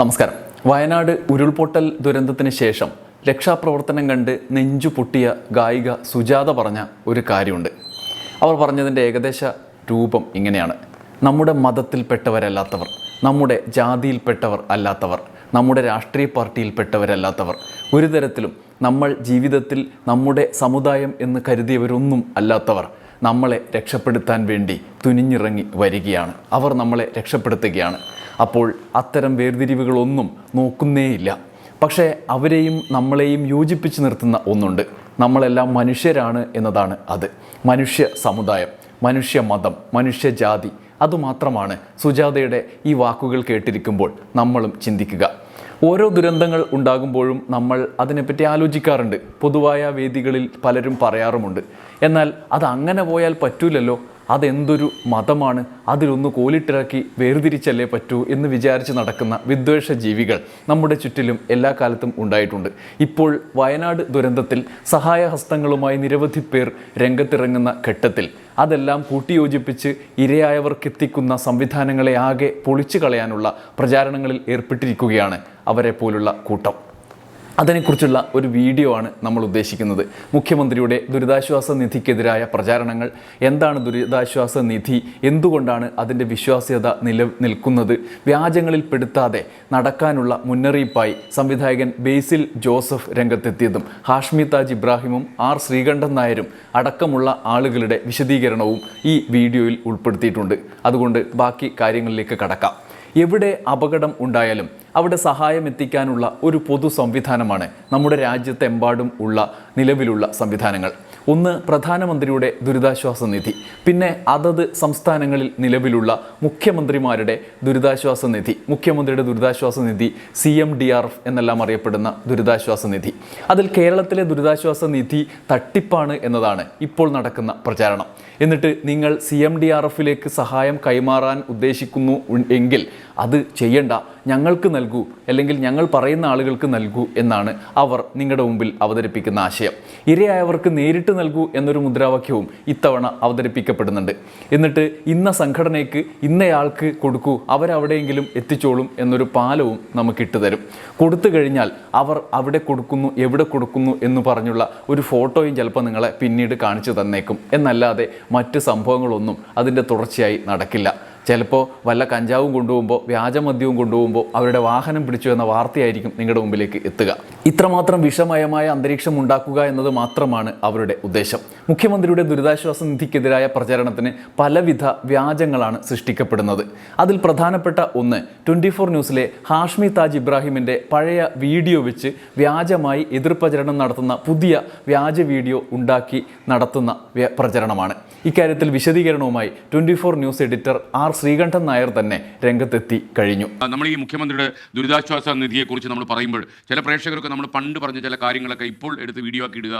നമസ്കാരം. വയനാട് ഉരുൾപൊട്ടൽ ദുരന്തത്തിന് ശേഷം രക്ഷാപ്രവർത്തനം കണ്ട് നെഞ്ചു പൊട്ടിയ ഗായിക സുജാത പറഞ്ഞ ഒരു കാര്യമുണ്ട്. അവർ പറഞ്ഞതിന്റെ ഏകദേശ രൂപം ഇങ്ങനെയാണ്. നമ്മുടെ മതത്തിൽപ്പെട്ടവരല്ലാത്തവർ നമ്മുടെ ജാതിയിൽപ്പെട്ടവർ അല്ലാത്തവർ നമ്മുടെ രാഷ്ട്രീയ പാർട്ടിയിൽപ്പെട്ടവരല്ലാത്തവർ ഒരു തരത്തിലും നമ്മൾ ജീവിതത്തിൽ നമ്മുടെ സമുദായം എന്ന് കരുതിയവരൊന്നും അല്ലാത്തവർ നമ്മളെ രക്ഷപ്പെടുത്താൻ വേണ്ടി തുനിഞ്ഞിറങ്ങി വരികയാണ്. അവർ നമ്മളെ രക്ഷപ്പെടുത്തുകയാണ്. അപ്പോൾ അത്തരം വേർതിരിവുകളൊന്നും നോക്കുന്നേയില്ല. പക്ഷേ അവരെയും നമ്മളെയും യോജിപ്പിച്ച് നിർത്തുന്ന ഒന്നുണ്ട്. നമ്മളെല്ലാം മനുഷ്യരാണ് എന്നതാണ് അത്. മനുഷ്യ സമുദായം മനുഷ്യ മതം മനുഷ്യജാതി അതുമാത്രമാണ് സുജാതയുടെ ഈ വാക്കുകൾ കേട്ടിരിക്കുമ്പോൾ നമ്മളും ചിന്തിക്കുക. ഓരോ ദുരന്തങ്ങൾ ഉണ്ടാകുമ്പോഴും നമ്മൾ അതിനെപ്പറ്റി ആലോചിക്കാറുണ്ട്. പൊതുവായ വേദികളിൽ പലരും പറയാറുമുണ്ട്. എന്നാൽ അത് അങ്ങനെ പോയാൽ പറ്റൂലല്ലോ. അതെന്തൊരു മതമാണ്? അതിലൊന്ന് കോലിട്ടിറക്കി വേർതിരിച്ചല്ലേ പറ്റൂ എന്ന് വിചാരിച്ച് നടക്കുന്ന വിദ്വേഷ ജീവികൾ നമ്മുടെ ചുറ്റിലും എല്ലാ കാലത്തും ഉണ്ടായിട്ടുണ്ട്. ഇപ്പോൾ വയനാട് ദുരന്തത്തിൽ സഹായഹസ്തങ്ങളുമായി നിരവധി പേർ രംഗത്തിറങ്ങുന്ന ഘട്ടത്തിൽ അതെല്ലാം കൂട്ടിയോജിപ്പിച്ച് ഇരയായവർക്കെത്തിക്കുന്ന സംവിധാനങ്ങളെ ആകെ പൊളിച്ചു കളയാനുള്ള പ്രചാരണങ്ങളിൽ ഏർപ്പെട്ടിരിക്കുകയാണ് അവരെ പോലുള്ള കൂട്ടം. അതിനെക്കുറിച്ചുള്ള ഒരു വീഡിയോ ആണ് നമ്മൾ ഉദ്ദേശിക്കുന്നത്. മുഖ്യമന്ത്രിയുടെ ദുരിതാശ്വാസ നിധിക്കെതിരായ പ്രചാരണങ്ങൾ എന്താണ് ദുരിതാശ്വാസ നിധി എന്തുകൊണ്ടാണ് അതിന്റെ വിശ്വാസ്യത നില നിൽക്കുന്നത് വ്യാജങ്ങളിൽ പെടുത്താതെ നടക്കാനുള്ള മുന്നറിയിപ്പായി സംവിധായകൻ ബേസിൽ ജോസഫ് രംഗത്തെത്തിയതും ഹാഷ്മി താജ് ഇബ്രാഹിമും ആർ ശ്രീകണ്ഠൻ നായരും അടക്കമുള്ള ആളുകളുടെ വിശദീകരണവും ഈ വീഡിയോയിൽ ഉൾപ്പെടുത്തിയിട്ടുണ്ട്. അതുകൊണ്ട് ബാക്കി കാര്യങ്ങളിലേക്ക് കടക്കാം. എവിടെ അപകടം ഉണ്ടായാലും അവിടെ സഹായം എത്തിക്കാനുള്ള ഒരു പൊതു സംവിധാനമാണ് നമ്മുടെ രാജ്യത്തെമ്പാടും ഉള്ള നിലവിലുള്ള സംവിധാനങ്ങൾ. ഒന്ന് പ്രധാനമന്ത്രിയുടെ ദുരിതാശ്വാസ നിധി. പിന്നെ അതത് സംസ്ഥാനങ്ങളിൽ നിലവിലുള്ള മുഖ്യമന്ത്രിമാരുടെ ദുരിതാശ്വാസ നിധി. മുഖ്യമന്ത്രിയുടെ ദുരിതാശ്വാസ നിധി C M D R F എന്നെല്ലാം അറിയപ്പെടുന്ന ദുരിതാശ്വാസ നിധി. അതിൽ കേരളത്തിലെ ദുരിതാശ്വാസ നിധി തട്ടിപ്പാണ് എന്നതാണ് ഇപ്പോൾ നടക്കുന്ന പ്രചാരണം. എന്നിട്ട് നിങ്ങൾ സി എം ഡി ആർ എഫിലേക്ക് സഹായം കൈമാറാൻ ഉദ്ദേശിക്കുന്നു എങ്കിൽ അത് ചെയ്യണ്ട. ഞങ്ങൾക്ക് നൽകൂ അല്ലെങ്കിൽ ഞങ്ങൾ പറയുന്ന ആളുകൾക്ക് നൽകൂ എന്നാണ് അവർ നിങ്ങളുടെ മുമ്പിൽ അവതരിപ്പിക്കുന്ന ആശയം. ഇരയായവർക്ക് നേരിട്ട് നൽകൂ എന്നൊരു മുദ്രാവാക്യവും ഇത്തവണ അവതരിപ്പിക്കപ്പെടുന്നുണ്ട്. എന്നിട്ട് ഇന്ന സംഘടനയ്ക്ക് ഇന്നയാൾക്ക് കൊടുക്കൂ അവരവിടെയെങ്കിലും എത്തിച്ചോളും എന്നൊരു പാലവും നമുക്ക് ഇട്ടുതരും കൊടുത്തു കഴിഞ്ഞാൽ അവർ അവിടെ കൊടുക്കുന്നു എവിടെ കൊടുക്കുന്നു എന്ന് പറഞ്ഞുള്ള ഒരു ഫോട്ടോയും ചിലപ്പോൾ നിങ്ങളെ പിന്നീട് കാണിച്ചു തന്നേക്കും. എന്നല്ലാതെ മറ്റ് സംഭവങ്ങളൊന്നും അതിന്റെ തുടർച്ചയായി നടക്കില്ല. ചിലപ്പോൾ വല്ല കഞ്ചാവും കൊണ്ടുപോകുമ്പോൾ വ്യാജമദ്യവും കൊണ്ടുപോകുമ്പോൾ അവരുടെ വാഹനം പിടിച്ചു എന്ന വാർത്തയായിരിക്കും നിങ്ങളുടെ മുമ്പിലേക്ക് എത്തുക. ഇത്രമാത്രം വിഷമയമായ അന്തരീക്ഷം ഉണ്ടാക്കുക എന്നത് മാത്രമാണ് അവരുടെ ഉദ്ദേശം. മുഖ്യമന്ത്രിയുടെ ദുരിതാശ്വാസ നിധിക്കെതിരായ പ്രചാരണത്തിന് പലവിധ വ്യാജങ്ങളാണ് സൃഷ്ടിക്കപ്പെടുന്നത്. അതിൽ പ്രധാനപ്പെട്ട ഒന്ന് ട്വന്റി ഫോർ ന്യൂസിലെ ഹാഷ്മി താജ് ഇബ്രാഹിമിന്റെ പഴയ വീഡിയോ വെച്ച് വ്യാജമായി എതിർപ്രചരണം നടത്തുന്ന പുതിയ വ്യാജ വീഡിയോ ഉണ്ടാക്കി നടത്തുന്ന പ്രചരണമാണ്. ഇക്കാര്യത്തിൽ വിശദീകരണവുമായി twenty four news editor R Sreekandan Nair തന്നെ രംഗത്തെത്തി കഴിഞ്ഞു. നമ്മൾ ഈ മുഖ്യമന്ത്രിയുടെ ദുരിതാശ്വാസ നിധിയെക്കുറിച്ച് നമ്മൾ പറയുമ്പോൾ ചില പ്രേക്ഷകർക്ക് നമ്മൾ പണ്ട് പറഞ്ഞ ചില കാര്യങ്ങളൊക്കെ ഇപ്പോൾ എടുത്ത് വീഡിയോ ആക്കി ഇടുക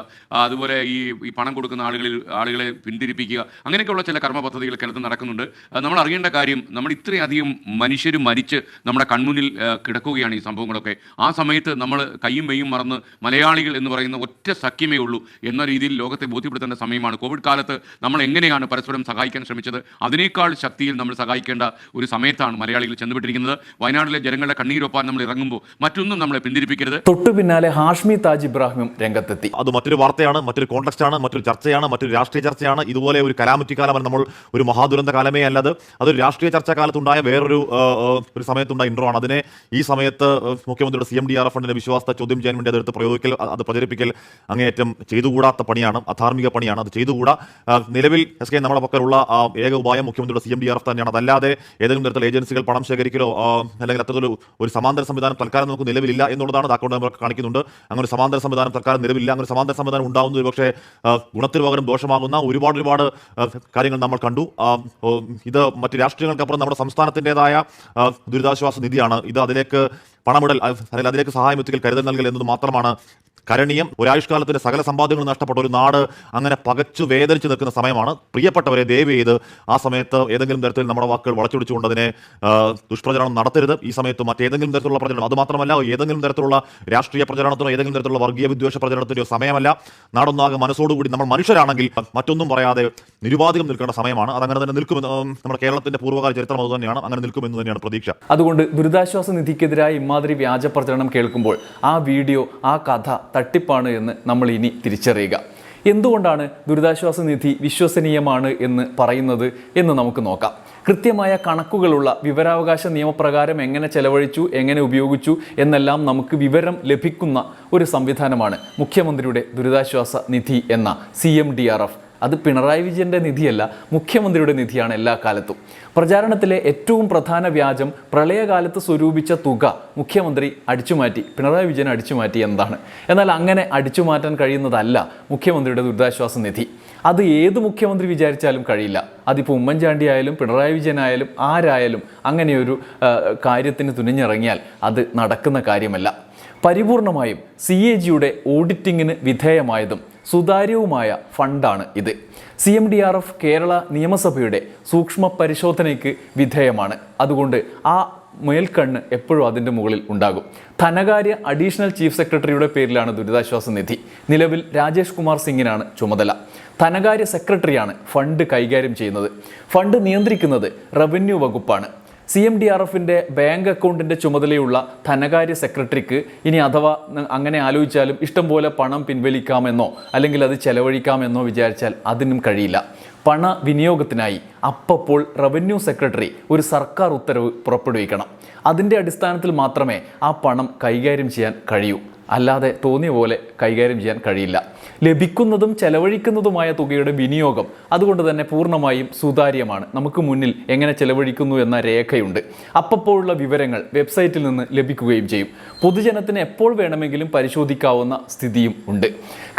അതുപോലെ ഈ പണം കൊടുക്കുന്ന ആളുകളിൽ ആളുകളെ പിന്തിരിപ്പിക്കുക അങ്ങനെയൊക്കെയുള്ള ചില കർമ്മ പദ്ധതികൾ കേരളത്തിൽ നടക്കുന്നുണ്ട് നമ്മൾ അറിയേണ്ട കാര്യം നമ്മൾ ഇത്രയധികം മനുഷ്യർ മരിച്ച് നമ്മുടെ കൺമുന്നിൽ കിടക്കുകയാണ് ഈ സംഭവങ്ങളൊക്കെ. ആ സമയത്ത് നമ്മൾ കയ്യും വെയ്യും മറന്ന് മലയാളികൾ എന്ന് പറയുന്ന ഒറ്റ സഖ്യമേ ഉള്ളൂ എന്ന രീതിയിൽ ലോകത്തെ ബോധ്യപ്പെടുത്തേണ്ട സമയമാണ്. കോവിഡ് കാലത്ത് നമ്മൾ എങ്ങനെയാണ് പരസ്പരം സഹായിക്കാൻ ശ്രമിച്ചത്? അതിനേക്കാൾ ശക്തിയിൽ നമ്മൾ സഹായിക്കേണ്ട ഒരു സമയത്താണ് മലയാളികൾ ചെന്നുപെട്ടിരിക്കുന്നത്. വയനാട്ടിലെ ജനങ്ങളുടെ കണ്ണീരൊപ്പാൻ നമ്മൾ ഇറങ്ങുമ്പോൾ മറ്റൊന്നും നമ്മളെ പിന്തിരിപ്പിക്കരുത്. തൊട്ടു പിന്നാലെ ഹാഷ്മി താജ് ഇബ്രാഹിമും രംഗത്തെത്തി. അത് മറ്റൊരു വാർത്തയാണ് മറ്റൊരു കോൺടെക്സ്റ്റ് ആണ് മറ്റൊരു ചർച്ചയാണ് മറ്റൊരു രാഷ്ട്രീയ ചർച്ചയാണ്. ഇതുപോലെ ഒരു കലാമിറ്റി കാലമാണ് നമ്മൾ ഒരു മഹാദുരന്ത കാലമേ അല്ലത്. അതൊരു രാഷ്ട്രീയ ചർച്ചാ കാലത്തുണ്ടായ വേറൊരു ഒരു സമയത്തുണ്ടായ ഇൻട്രോ ആണ്. അതിനെ ഈ സമയത്ത് മുഖ്യമന്ത്രിയുടെ C M D R F ഫണ്ടിന്റെ വിശ്വാസത്തെ ചോദ്യം ചെയ്യാൻ വേണ്ടി അതെടുത്ത് പ്രയോഗിക്കൽ അത് പ്രചരിപ്പിക്കൽ അങ്ങേയറ്റം ചെയ്തുകൂടാത്ത പണിയാണ് അധാർമിക പണിയാണ്. അത് ചെയ്തുകൂടാ. നിലവിൽ എസ് കെ നമ്മുടെ പക്കലുള്ള ഏക ഉപായം മുഖ്യമന്ത്രിയുടെ C M D R F തന്നെയാണ്. അതല്ലാതെ ഏതെങ്കിലും തരത്തിലുള്ള ഏജൻസികൾ പണം ശേഖരിക്കലോ അല്ലെങ്കിൽ അത്തരത്തിലൊരു ഒരു സമാന്തര സംവിധാനം തൽക്കാലം നമുക്ക് നിലവിലില്ല എന്നുള്ളതാണ് അക്കൗണ്ട് നമ്പർ കാണിക്കുന്നുണ്ട്. അങ്ങനെ സമാന്തര സംവിധാനം തൽക്കാലം നിലവിലില്ല. അങ്ങനെ സമാന്തര സംവിധാനം ഉണ്ടാകുന്നത് ഒരു പക്ഷേ ആ, ഗുണത്തിന് പകരം ദോഷമാകുന്ന ഒരുപാട് ഒരുപാട് കാര്യങ്ങൾ നമ്മൾ കണ്ടു. ഇത് മറ്റ് രാഷ്ട്രീയങ്ങൾക്കപ്പുറം നമ്മുടെ സംസ്ഥാനത്തിന്റെതായ ദുരിതാശ്വാസ നിധിയാണ്. ഇത് അതിലേക്ക് പണമിടൽ അതിലേക്ക് സഹായം എത്തിക്കൽ കരുതൽ നൽകൽ എന്നത് മാത്രമാണ് കരണീയം ഒരായുഷ്കാലത്തിന്റെ സകല സമ്പാദ്യങ്ങളും നഷ്ടപ്പെട്ട ഒരു നാട് അങ്ങനെ പകച്ചു വേദനിച്ച് നിൽക്കുന്ന സമയമാണ്. പ്രിയപ്പെട്ടവരെ ദയവ് ചെയ്ത് ആ സമയത്ത് ഏതെങ്കിലും തരത്തിൽ നമ്മുടെ വാക്കുകൾ വളച്ചൊടിച്ചുകൊണ്ട് അതിനെ ദുഷ്പ്രചരണം നടത്തരുത്. ഈ സമയത്ത് മറ്റേതെങ്കിലും തരത്തിലുള്ള പ്രചരണം അതുമാത്രമല്ല ഏതെങ്കിലും തരത്തിലുള്ള രാഷ്ട്രീയ പ്രചരണത്തിനോ ഏതെങ്കിലും തരത്തിലുള്ള വർഗീയ വിദ്വേഷ പ്രചരണത്തിന്റെയോ സമയമല്ല. നാടൊന്നാകെ മനസ്സോടുകൂടി നമ്മൾ മനുഷ്യരാണെങ്കിൽ മറ്റൊന്നും പറയാതെ നിരുപാധികം നിൽക്കേണ്ട സമയമാണ്. അതങ്ങനെ തന്നെ നിൽക്കുമെന്ന് നമ്മുടെ കേരളത്തിന്റെ പൂർവകാല ചരിത്രം അത് തന്നെയാണ്. അങ്ങനെ നിൽക്കുമെന്ന് തന്നെയാണ് പ്രതീക്ഷ. അതുകൊണ്ട് ദുരിതാശ്വാസ നിധിക്കെതിരായ ഇമാതിരി വ്യാജ പ്രചരണം കേൾക്കുമ്പോൾ ആ വീഡിയോ ആ കഥ തട്ടിപ്പാണ് എന്ന് നമ്മൾ ഇനി തിരിച്ചറിയുക. എന്തുകൊണ്ടാണ് ദുരിതാശ്വാസ നിധി വിശ്വസനീയമാണ് എന്ന് പറയുന്നത് എന്ന് നമുക്ക് നോക്കാം. കൃത്യമായ കണക്കുകളുള്ള വിവരാവകാശ നിയമപ്രകാരം എങ്ങനെ ചെലവഴിച്ചു എങ്ങനെ ഉപയോഗിച്ചു എന്നെല്ലാം നമുക്ക് വിവരം ലഭിക്കുന്ന ഒരു സംവിധാനമാണ് മുഖ്യമന്ത്രിയുടെ ദുരിതാശ്വാസ നിധി എന്ന C M D R F. അത് പിണറായി വിജയന്റെ നിധിയല്ല മുഖ്യമന്ത്രിയുടെ നിധിയാണ് എല്ലാ കാലത്തും. പ്രചാരണത്തിലെ ഏറ്റവും പ്രധാന വ്യാജം പ്രളയകാലത്ത് സ്വരൂപിച്ച തുക മുഖ്യമന്ത്രി അടിച്ചുമാറ്റി പിണറായി വിജയൻ അടിച്ചുമാറ്റി എന്താണ് എന്നാൽ അങ്ങനെ അടിച്ചുമാറ്റാൻ കഴിയുന്നതല്ല മുഖ്യമന്ത്രിയുടെ ദുരിതാശ്വാസ നിധി. അത് ഏത് മുഖ്യമന്ത്രി വിചാരിച്ചാലും കഴിയില്ല. അതിപ്പോൾ ഉമ്മൻചാണ്ടി ആയാലും പിണറായി വിജയനായാലും ആരായാലും അങ്ങനെയൊരു കാര്യത്തിന് തുനിഞ്ഞിറങ്ങിയാൽ അത് നടക്കുന്ന കാര്യമല്ല. പരിപൂർണമായും സി എ ജിയുടെ ഓഡിറ്റിങ്ങിന് വിധേയമായതും സുതാര്യവുമായ ഫണ്ടാണ് ഇത്. C M D R F Kerala നിയമസഭയുടെ സൂക്ഷ്മ പരിശോധനയ്ക്ക് വിധേയമാണ്. അതുകൊണ്ട് ആ മേൽക്കണ്ണ് എപ്പോഴും അതിന്റെ മുകളിൽ ഉണ്ടാകും. ധനകാര്യ അഡീഷണൽ ചീഫ് സെക്രട്ടറിയുടെ പേരിലാണ് ദുരിതാശ്വാസ നിധി. നിലവിൽ രാജേഷ് കുമാർ സിംഗിനാണ് ചുമതല. ധനകാര്യ സെക്രട്ടറിയാണ് ഫണ്ട് കൈകാര്യം ചെയ്യുന്നത്. ഫണ്ട് നിയന്ത്രിക്കുന്നത് റവന്യൂ വകുപ്പാണ്. സി എം ഡി ആർ എഫിന്റെ ബാങ്ക് അക്കൗണ്ടിന്റെ ചുമതലയുള്ള ധനകാര്യ സെക്രട്ടറിക്ക് ഇനി അഥവാ അങ്ങനെ ആലോചിച്ചാലും ഇഷ്ടം പോലെ പണം പിൻവലിക്കാമെന്നോ അല്ലെങ്കിൽ അത് ചെലവഴിക്കാമെന്നോ വിചാരിച്ചാൽ അതിനും കഴിയില്ല. പണ വിനിയോഗത്തിനായി അപ്പപ്പോൾ റവന്യൂ സെക്രട്ടറി ഒരു സർക്കാർ ഉത്തരവ് പുറപ്പെടുവിക്കണം. അതിന്റെ അടിസ്ഥാനത്തിൽ മാത്രമേ ആ പണം കൈകാര്യം ചെയ്യാൻ കഴിയൂ. അല്ലാതെ തോന്നിയ പോലെ കൈകാര്യം ചെയ്യാൻ കഴിയില്ല. ലഭിക്കുന്നതും ചെലവഴിക്കുന്നതുമായ തുകയുടെ വിനിയോഗം അതുകൊണ്ട് തന്നെ പൂർണമായും സുതാര്യമാണ്. നമുക്ക് മുന്നിൽ എങ്ങനെ ചെലവഴിക്കുന്നു എന്ന രേഖയുണ്ട്. അപ്പപ്പോഴുള്ള വിവരങ്ങൾ വെബ്സൈറ്റിൽ നിന്ന് ലഭിക്കുകയും ചെയ്യും. പൊതുജനത്തിന് എപ്പോൾ വേണമെങ്കിലും പരിശോധിക്കാവുന്ന സ്ഥിതിയും ഉണ്ട്.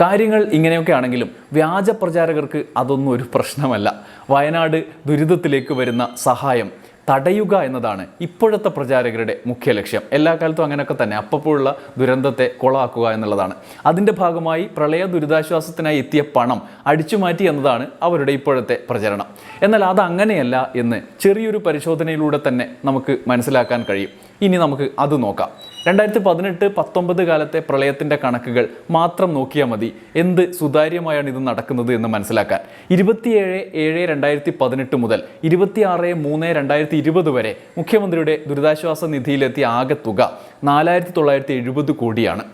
കാര്യങ്ങൾ ഇങ്ങനെയൊക്കെ ആണെങ്കിലും വ്യാജ പ്രചാരകർക്ക് അതൊന്നും ഒരു പ്രശ്നമല്ല. വയനാട് ദുരിതത്തിലേക്ക് വരുന്ന സഹായം തടയുക എന്നതാണ് ഇപ്പോഴത്തെ പ്രചാരകരുടെ മുഖ്യ ലക്ഷ്യം. എല്ലാ കാലത്തും അങ്ങനെയൊക്കെ തന്നെ. അപ്പപ്പോഴുള്ള ദുരന്തത്തെ കൊളാക്കുക എന്നുള്ളതാണ്. അതിന്റെ ഭാഗമായി പ്രളയ ദുരിതാശ്വാസത്തിനായി എത്തിയ പണം അടിച്ചുമാറ്റി എന്നതാണ് അവരുടെ ഇപ്പോഴത്തെ പ്രചരണം. എന്നാൽ അത് അങ്ങനെയല്ല എന്ന് ചെറിയൊരു പരിശോധനയിലൂടെ തന്നെ നമുക്ക് മനസ്സിലാക്കാൻ കഴിയും. ഇനി നമുക്ക് അത് നോക്കാം. രണ്ടായിരത്തി പതിനെട്ട് പത്തൊമ്പത് കാലത്തെ പ്രളയത്തിന്റെ കണക്കുകൾ മാത്രം നോക്കിയാൽ മതി. എന്ത് സുതാര്യമായാണ് ഇത് നടക്കുന്നത് എന്ന് മനസ്സിലാക്കാൻ. ഇരുപത്തിയേഴ് ഏഴ് രണ്ടായിരത്തി പതിനെട്ട് മുതൽ ഇരുപത്തിയാറ് മൂന്ന് രണ്ടായിരത്തി ഇരുപത് വരെ മുഖ്യമന്ത്രിയുടെ ദുരിതാശ്വാസ നിധിയിലെത്തിയ ആകെ തുക നാലായിരത്തി തൊള്ളായിരത്തി എഴുപത് കോടിയാണ്.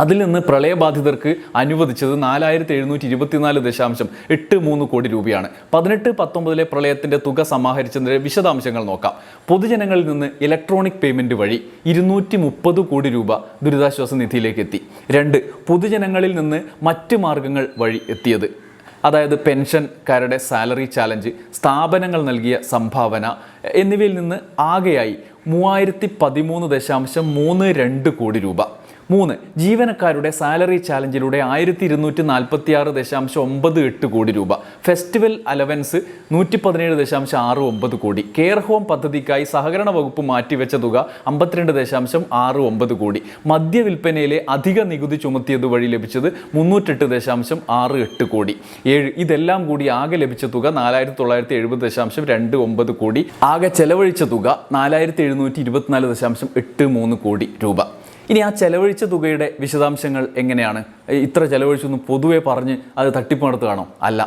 അതിൽ നിന്ന് പ്രളയബാധിതർക്ക് അനുവദിച്ചത് നാലായിരത്തി എഴുന്നൂറ്റി ഇരുപത്തിനാല് ദശാംശം എട്ട് മൂന്ന് കോടി രൂപയാണ്. പതിനെട്ട് പത്തൊമ്പതിലെ പ്രളയത്തിന്റെ തുക സമാഹരിച്ചതിന്റെ വിശദാംശങ്ങൾ നോക്കാം. പൊതുജനങ്ങളിൽ നിന്ന് ഇലക്ട്രോണിക് പേയ്മെന്റ് വഴി ഇരുന്നൂറ്റി മുപ്പത് കോടി രൂപ ദുരിതാശ്വാസ നിധിയിലേക്ക് എത്തി. രണ്ട് പൊതുജനങ്ങളിൽ നിന്ന് മറ്റ് മാർഗങ്ങൾ വഴി എത്തിയത്. അതായത് പെൻഷൻകാരുടെ സാലറി ചാലഞ്ച് സ്ഥാപനങ്ങൾ നൽകിയ സംഭാവന എന്നിവയിൽ നിന്ന് ആകെയായി മൂവായിരത്തി പതിമൂന്ന് ദശാംശം മൂന്ന് രണ്ട് കോടി രൂപ. മൂന്ന് ജീവനക്കാരുടെ സാലറി ചാലഞ്ചിലൂടെ ആയിരത്തി ഇരുന്നൂറ്റി നാൽപ്പത്തി ആറ് ദശാംശം ഒമ്പത് എട്ട് കോടി രൂപ. ഫെസ്റ്റിവൽ അലവൻസ് നൂറ്റി പതിനേഴ് ദശാംശം ആറ് ഒമ്പത് കോടി. കെയർ ഹോം പദ്ധതിക്കായി സഹകരണ വകുപ്പ് മാറ്റിവെച്ച തുക അമ്പത്തിരണ്ട് ദശാംശം ആറ് ഒമ്പത് കോടി. മദ്യവിൽപ്പനയിലെ അധിക നികുതി ചുമത്തിയത് വഴി ലഭിച്ചത് മുന്നൂറ്റെട്ട് ദശാംശം ആറ് എട്ട് കോടി. ഏഴ് ഇതെല്ലാം കൂടി ആകെ ലഭിച്ച തുക നാലായിരത്തി തൊള്ളായിരത്തി എഴുപത് ദശാംശം രണ്ട് ഒമ്പത് കോടി. ആകെ ചെലവഴിച്ച തുക നാലായിരത്തി എഴുന്നൂറ്റി ഇരുപത്തിനാല് ദശാംശം എട്ട് മൂന്ന് കോടി രൂപ. ഇനി ആ ചെലവഴിച്ച തുകയുടെ വിശദാംശങ്ങൾ എങ്ങനെയാണ്? ഇത്ര ചെലവഴിച്ചൊന്നും പൊതുവെ പറഞ്ഞ് അത് തട്ടിപ്പ് നടത്തുകയാണോ അല്ല.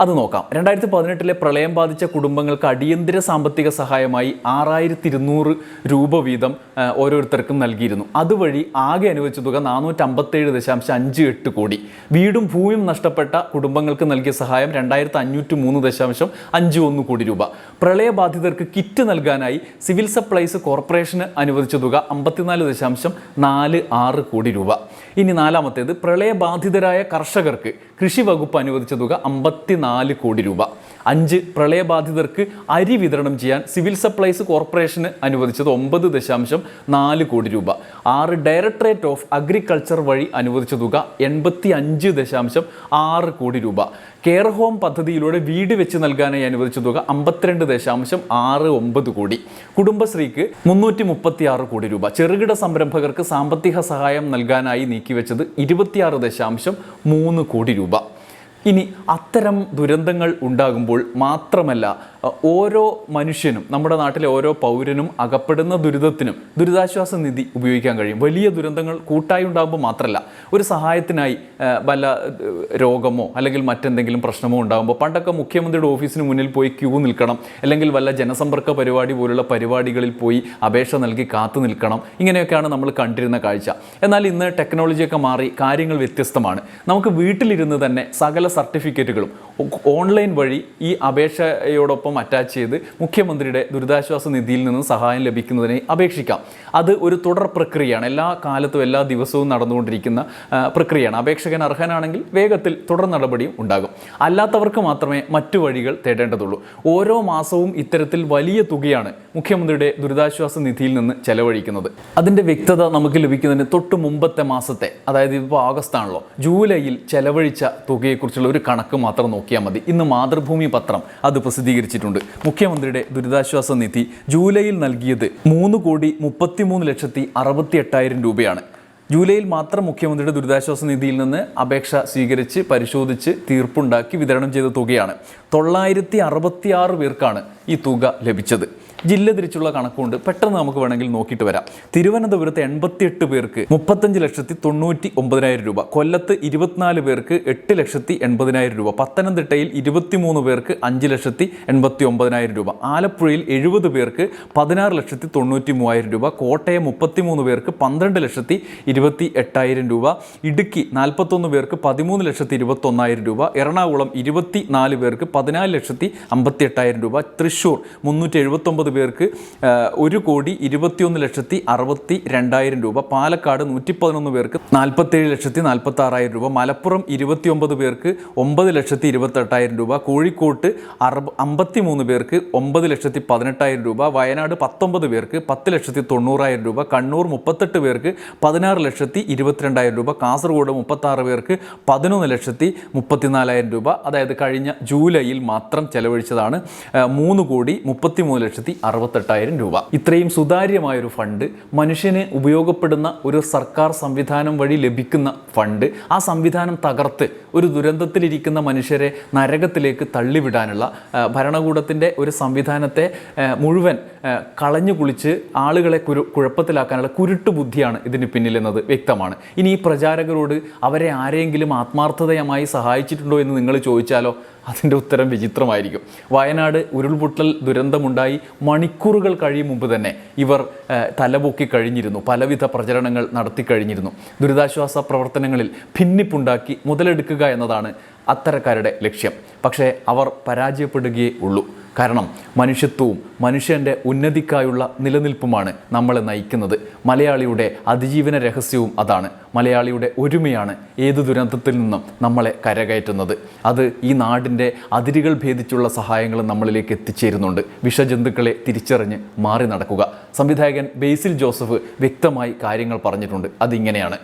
അത് നോക്കാം. രണ്ടായിരത്തി പതിനെട്ടിലെ പ്രളയം ബാധിച്ച കുടുംബങ്ങൾക്ക് അടിയന്തര സാമ്പത്തിക സഹായമായി ആറായിരത്തി ഇരുന്നൂറ് രൂപ വീതം ഓരോരുത്തർക്കും നൽകിയിരുന്നു. അതുവഴി ആകെ അനുവദിച്ച തുക നാനൂറ്റമ്പത്തേഴ് ദശാംശം അഞ്ച് എട്ട് കോടി. വീടും ഭൂമിയും നഷ്ടപ്പെട്ട കുടുംബങ്ങൾക്ക് നൽകിയ സഹായം രണ്ടായിരത്തി അഞ്ഞൂറ്റി മൂന്ന് ദശാംശം അഞ്ച് ഒന്ന് കോടി രൂപ. പ്രളയബാധിതർക്ക് കിറ്റ് നൽകാനായി സിവിൽ സപ്ലൈസ് കോർപ്പറേഷന് അനുവദിച്ച തുക അമ്പത്തിനാല് ദശാംശം നാല് ആറ് കോടി രൂപ. ഇനി നാലാമത്തേത് പ്രളയബാധിതരായ കർഷകർക്ക് കൃഷി വകുപ്പ് അനുവദിച്ച തുക അമ്പത്തിനാല് കോടി രൂപ. അഞ്ച് പ്രളയബാധിതർക്ക് അരി വിതരണം ചെയ്യാൻ സിവിൽ സപ്ലൈസ് കോർപ്പറേഷന് അനുവദിച്ചത് ഒമ്പത് ദശാംശം നാല് കോടി രൂപ. ആറ് ഡയറക്ടറേറ്റ് ഓഫ് അഗ്രികൾച്ചർ വഴി അനുവദിച്ച തുക എൺപത്തി അഞ്ച് ദശാംശം ആറ് കോടി രൂപ. കെയർ ഹോം പദ്ധതിയിലൂടെ വീട് വെച്ച് നൽകാനായി അനുവദിച്ച തുക അമ്പത്തിരണ്ട് ദശാംശം ആറ് ഒമ്പത് കോടി. കുടുംബശ്രീക്ക് മുന്നൂറ്റി മുപ്പത്തി ആറ് കോടി രൂപ. ചെറുകിട സംരംഭകർക്ക് സാമ്പത്തിക സഹായം നൽകാനായി നീക്കിവെച്ചത് ഇരുപത്തിയാറ് ദശാംശം മൂന്ന് കോടി രൂപ. ഇനി അത്തരം ദുരന്തങ്ങൾ ഉണ്ടാകുമ്പോൾ മാത്രമല്ല ഓരോ മനുഷ്യനും നമ്മുടെ നാട്ടിലെ ഓരോ പൗരനും അകപ്പെടുന്ന ദുരിതത്തിനും ദുരിതാശ്വാസ നിധി ഉപയോഗിക്കാൻ കഴിയും. വലിയ ദുരന്തങ്ങൾ കൂട്ടായി ഉണ്ടാകുമ്പോൾ മാത്രമല്ല ഒരു സഹായത്തിനായി വല്ല രോഗമോ അല്ലെങ്കിൽ മറ്റെന്തെങ്കിലും പ്രശ്നമോ ഉണ്ടാകുമ്പോൾ പണ്ടൊക്കെ മുഖ്യമന്ത്രിയുടെ ഓഫീസിന് മുന്നിൽ പോയി ക്യൂ നിൽക്കണം അല്ലെങ്കിൽ വല്ല ജനസമ്പർക്ക പരിപാടി പോലുള്ള പരിപാടികളിൽ പോയി അപേക്ഷ നൽകി കാത്തു നിൽക്കണം. ഇങ്ങനെയൊക്കെയാണ് നമ്മൾ കണ്ടിരുന്ന കാഴ്ച. എന്നാൽ ഇന്ന് ടെക്നോളജിയൊക്കെ മാറി കാര്യങ്ങൾ വ്യത്യസ്തമാണ്. നമുക്ക് വീട്ടിലിരുന്ന് തന്നെ സകല സർട്ടിഫിക്കറ്റുകളും ഓൺലൈൻ വഴി ഈ അപേക്ഷയോടൊപ്പം അറ്റാച്ച് ചെയ്ത് മുഖ്യമന്ത്രിയുടെ ദുരിതാശ്വാസ നിധിയിൽ നിന്നും സഹായം ലഭിക്കുന്നതിനെ അപേക്ഷിക്കാം. അത് ഒരു തുടർ പ്രക്രിയയാണ്. എല്ലാ കാലത്തും എല്ലാ ദിവസവും നടന്നുകൊണ്ടിരിക്കുന്ന പ്രക്രിയയാണ്. അപേക്ഷകൻ അർഹനാണെങ്കിൽ വേഗത്തിൽ തുടർ നടപടിയും ഉണ്ടാകും. അല്ലാത്തവർക്ക് മാത്രമേ മറ്റു വഴികൾ തേടേണ്ടതുള്ളൂ. ഓരോ മാസവും ഇത്തരത്തിൽ വലിയ തുകയാണ് മുഖ്യമന്ത്രിയുടെ ദുരിതാശ്വാസ നിധിയിൽ നിന്ന് ചെലവഴിക്കുന്നത്. അതിന്റെ വ്യക്തത നമുക്ക് ലഭിക്കുന്നതിന് തൊട്ട് മുമ്പത്തെ മാസത്തെ അതായത് ഇപ്പോൾ ആഗസ്റ്റ് ആണല്ലോ ജൂലൈയിൽ ചെലവഴിച്ച തുകയെക്കുറിച്ചുള്ള ഒരു കണക്ക് മാത്രം നോക്കിയാൽ മതി. ഇന്ന് മാതൃഭൂമി പത്രം അത് പ്രസിദ്ധീകരിച്ചിട്ടുണ്ട്. മുഖ്യമന്ത്രിയുടെ ദുരിതാശ്വാസ നിധി ജൂലൈയിൽ നൽകിയത് മൂന്ന് കോടി മുപ്പത്തിമൂന്ന് ലക്ഷത്തി അറുപത്തി എട്ടായിരം രൂപയാണ്. ജൂലൈയിൽ മാത്രം മുഖ്യമന്ത്രിയുടെ ദുരിതാശ്വാസ നിധിയിൽ നിന്ന് അപേക്ഷ സ്വീകരിച്ച് പരിശോധിച്ച് തീർപ്പുണ്ടാക്കി വിതരണം ചെയ്ത തുകയാണ്. തൊള്ളായിരത്തി അറുപത്തിയാറ് പേർക്കാണ് ഈ തുക ലഭിച്ചത്. ജില്ല തിരിച്ചുള്ള കണക്കുണ്ട്. പെട്ടെന്ന് നമുക്ക് വേണമെങ്കിൽ നോക്കിയിട്ട് വരാം. തിരുവനന്തപുരത്ത് എൺപത്തിയെട്ട് പേർക്ക് മുപ്പത്തഞ്ച് ലക്ഷത്തി തൊണ്ണൂറ്റി ഒമ്പതിനായിരം രൂപ കൊല്ലത്ത് ഇരുപത്തിനാല് പേർക്ക് എട്ട് ലക്ഷത്തി എൺപതിനായിരം രൂപ പത്തനംതിട്ടയിൽ ഇരുപത്തിമൂന്ന് പേർക്ക് അഞ്ച് ലക്ഷത്തി എൺപത്തി ഒമ്പതിനായിരം രൂപ ആലപ്പുഴയിൽ എഴുപത് പേർക്ക് പതിനാറ് ലക്ഷത്തി തൊണ്ണൂറ്റി മൂവായിരം രൂപ കോട്ടയം മുപ്പത്തിമൂന്ന് പേർക്ക് പന്ത്രണ്ട് ലക്ഷത്തി ഇരുപത്തി എട്ടായിരം രൂപ ഇടുക്കി നാൽപ്പത്തൊന്ന് പേർക്ക് പതിമൂന്ന് ലക്ഷത്തി ഇരുപത്തൊന്നായിരം രൂപ എറണാകുളം ഇരുപത്തി നാല് പേർക്ക് പതിനാല് ലക്ഷത്തി അമ്പത്തി എട്ടായിരം രൂപ തൃശൂർ മുന്നൂറ്റി എഴുപത്തൊമ്പത് പേർക്ക് ഒരു കോടി ഇരുപത്തിയൊന്ന് ലക്ഷത്തി അറുപത്തി രണ്ടായിരം രൂപ. പാലക്കാട് നൂറ്റി പതിനൊന്ന് പേർക്ക് നാൽപ്പത്തേഴ് ലക്ഷത്തി നാൽപ്പത്തി ആറായിരം രൂപ. മലപ്പുറം ഇരുപത്തിയൊമ്പത് പേർക്ക് ഒമ്പത് ലക്ഷത്തി ഇരുപത്തെട്ടായിരം രൂപ. കോഴിക്കോട്ട് അറുപ അമ്പത്തി മൂന്ന് പേർക്ക് ഒമ്പത് ലക്ഷത്തി പതിനെട്ടായിരം രൂപ. വയനാട് പത്തൊമ്പത് പേർക്ക് പത്ത് ലക്ഷത്തി തൊണ്ണൂറായിരം രൂപ. കണ്ണൂർ മുപ്പത്തെട്ട് പേർക്ക് പതിനാറ് ലക്ഷത്തി ഇരുപത്തിരണ്ടായിരം രൂപ. കാസർഗോഡ് മുപ്പത്താറ് പേർക്ക് പതിനൊന്ന് ലക്ഷത്തി മുപ്പത്തിനാലായിരം രൂപ. അതായത് കഴിഞ്ഞ ജൂലൈയിൽ മാത്രം ചെലവഴിച്ചതാണ് മൂന്ന് കോടി മുപ്പത്തിമൂന്ന് ലക്ഷത്തി അറുപത്തെട്ടായിരം രൂപ. ഇത്രയും സുതാര്യമായ ഒരു ഫണ്ട് മനുഷ്യന് ഉപയോഗപ്പെടുന്ന ഒരു സർക്കാർ സംവിധാനം വഴി ലഭിക്കുന്ന ഫണ്ട് ആ സംവിധാനം തകർത്ത് ഒരു ദുരന്തത്തിലിരിക്കുന്ന മനുഷ്യരെ നരകത്തിലേക്ക് തള്ളിവിടാനുള്ള ഭരണകൂടത്തിന്റെ ഒരു സംവിധാനത്തെ മുഴുവൻ കളഞ്ഞു കുളിച്ച് ആളുകളെ കുരു കുഴപ്പത്തിലാക്കാനുള്ള കുരുട്ടു ബുദ്ധിയാണ് ഇതിന് പിന്നിലെന്നത് വ്യക്തമാണ്. ഇനി ഈ പ്രചാരകരോട് അവരെ ആരെങ്കിലും ആത്മാർത്ഥതയമായി സഹായിച്ചിട്ടുണ്ടോ എന്ന് നിങ്ങൾ ചോദിച്ചാലോ? അതിന്റെ ഉത്തരം വിചിത്രമായിരിക്കും. വയനാട് ഉരുൾപൊട്ടൽ ദുരന്തമുണ്ടായി മണിക്കൂറുകൾ കഴിയും മുമ്പ് തന്നെ ഇവർ തലപൊക്കി കഴിഞ്ഞിരുന്നു. പലവിധ പ്രചരണങ്ങൾ നടത്തി കഴിഞ്ഞിരുന്നു. ദുരിതാശ്വാസ പ്രവർത്തനങ്ങളിൽ ഭിന്നിപ്പുണ്ടാക്കി മുതലെടുക്കുക എന്നതാണ് അത്തരക്കാരുടെ ലക്ഷ്യം. പക്ഷേ അവർ പരാജയപ്പെടുകയേ ഉള്ളൂ. കാരണം മനുഷ്യത്വവും മനുഷ്യന്റെ ഉന്നതിക്കായുള്ള നിലനിൽപ്പുമാണ് നമ്മളെ നയിക്കുന്നത്. മലയാളിയുടെ അതിജീവന രഹസ്യവും അതാണ്. മലയാളിയുടെ ഒരുമയാണ് ഏത് ദുരന്തത്തിൽ നിന്നും നമ്മളെ കരകയറ്റുന്നത്. അത് ഈ നാടിന്റെ അതിരുകൾ ഭേദിച്ചുള്ള സഹായങ്ങൾ നമ്മളിലേക്ക് എത്തിച്ചേരുന്നുണ്ട്. വിഷജന്തുക്കളെ തിരിച്ചറിഞ്ഞ് മാറി നടക്കുക. സംവിധായകൻ ബേസിൽ ജോസഫ് വ്യക്തമായി കാര്യങ്ങൾ പറഞ്ഞിട്ടുണ്ട്. അതിങ്ങനെയാണ്.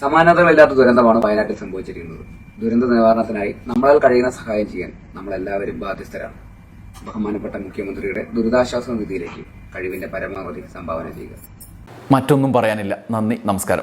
സമാനതകളില്ലാത്ത ദുരന്തമാണ് വയനാട്ടിൽ സംഭവിച്ചിരിക്കുന്നത്. ദുരന്ത നിവാരണത്തിനായി നമ്മളാൽ കഴിയുന്ന സഹായം ചെയ്യാൻ നമ്മളെല്ലാവരും ബാധ്യസ്ഥരാണ്. ബഹുമാനപ്പെട്ട മുഖ്യമന്ത്രിയുടെ ദുരിതാശ്വാസ നിധിയിലേക്ക് കഴിവിന്റെ പരമാവധി സംഭാവന ചെയ്യുക. മറ്റൊന്നും പറയാനില്ല. നന്ദി. നമസ്കാരം.